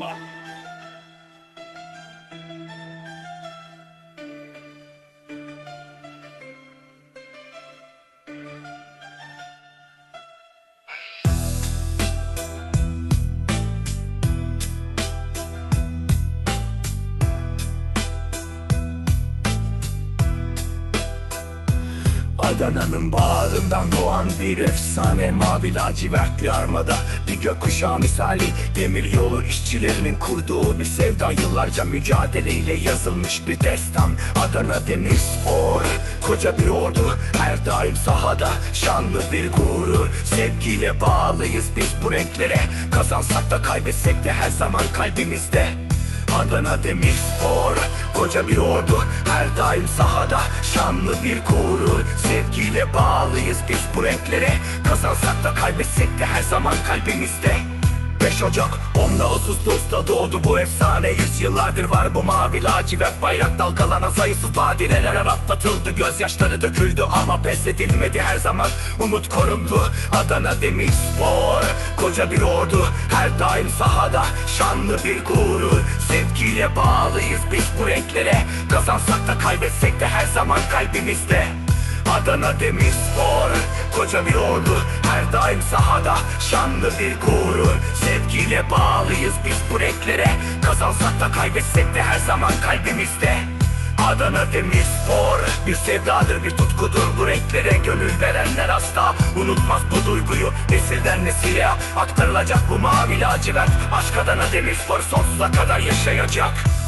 Mwah. Adana'nın bağrından doğan bir efsane Mavi lacivertli armada bir gökkuşağı misali Demir yolu işçilerinin kurduğu bir sevdan Yıllarca mücadeleyle yazılmış bir destan. Adana Demirspor Koca bir ordu her daim sahada Şanlı bir gurur Sevgiyle bağlıyız biz bu renklere Kazansak da kaybetsek de her zaman kalbimizde Adana Demirspor Koca bir ordu her daim sahada. Şanlı bir gurur Sevgiyle bağlıyız biz bu renklere. Kazansak da kaybetsek de her zaman kalbimizde 5 Ocak 10 Ağustos'ta doğdu bu efsane Yüzyıllardır. Var bu mavi lacivert bayrak dalgalanan sayısız badireler atlatıldı. Gözyaşları döküldü ama pes edilmedi her zaman. Umut korundu Adana Demirspor Koca bir ordu. Her daim sahada Şanlı bir gurur. Sevgiyle bağlıyız biz bu renklere. Kazansak da kaybetsek de her zaman kalbimizde Adana Demirspor Koca bir ordu her daim sahada. Şanlı bir gurur Sevgiyle bağlıyız biz bu renklere. Kazansak da kaybetsek de her zaman kalbimizde. Adana Demirspor Bir sevdadır bir tutkudur. Bu renklere Gönül verenler asla unutmaz bu duyguyu. Nesilden nesile aktarılacak bu mavi lacivert. Aşk Adana Demirspor sonsuza kadar yaşayacak